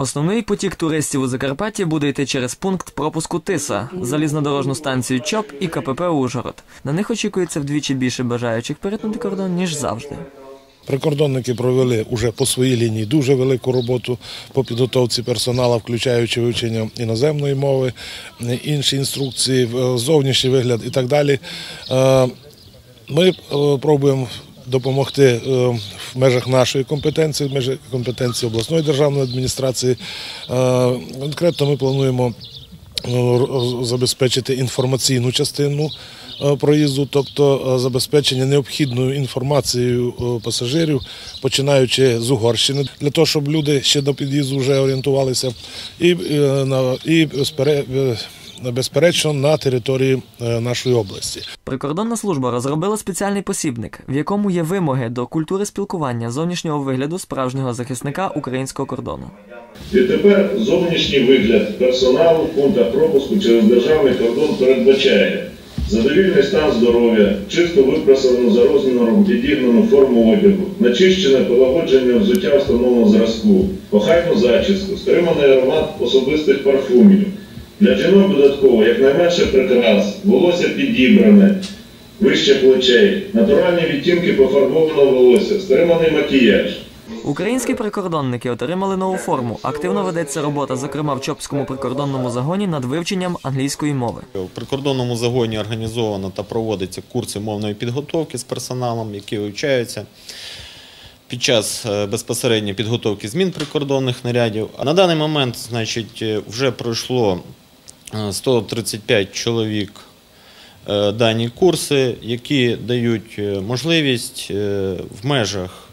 Основний потік туристів у Закарпатті буде йти через пункт пропуску Тиса, залізнодорожну станцію ЧОП і КПП Ужгород. На них очікується вдвічі більше бажаючих перетнути кордон, ніж завжди. Прикордонники провели уже по своїй лінії дуже велику роботу по підготовці персоналу, включаючи вивчення іноземної мови, інші інструкції, е, зовнішній вигляд і так далі. Е, Ми е, пробуємо допомогти е, в межах нашої компетенції, в межах компетенції обласної державної адміністрації. Е, Конкретно ми плануємо е, забезпечити інформаційну частину проїзду, тобто е, забезпечення необхідною інформацією е, пасажирів, починаючи з Угорщини, для того, щоб люди ще до під'їзду вже орієнтувалися, і, е, на- і е, безперечно на території е, нашої області. Прикордонна служба розробила спеціальний посібник, в якому є вимоги до культури спілкування зовнішнього вигляду справжнього захисника українського кордону. Відтепер зовнішній вигляд персоналу в пропуску через державний кордон передбачає задовільний стан здоров'я, чисто випрасану за розміром підігнану форму одягу, начищене полагодження взуття встановленого зразку, охайну зачіску, стриманий аромат особистих парфумів. Для жінок додатково якнайменше прикрас, волосся підібране, вище плечей, натуральні відтінки пофарбованого волосся, стриманий макіяж. Українські прикордонники отримали нову форму. Активно ведеться робота, зокрема в Чопському прикордонному загоні над вивченням англійської мови. У прикордонному загоні організовано та проводяться курси мовної підготовки з персоналом, які вивчаються під час е, безпосередньо підготовки змін прикордонних нарядів. На даний момент, значить, е, вже пройшло е, 135 чоловік е, дані курси, які дають можливість в межах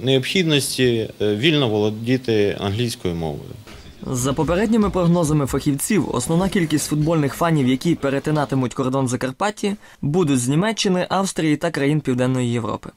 необхідності е, вільно володіти англійською мовою. За попередніми прогнозами фахівців, основна кількість футбольних фанів, які перетинатимуть кордон Закарпатті, будуть з Німеччини, Австрії та країн Південної Європи.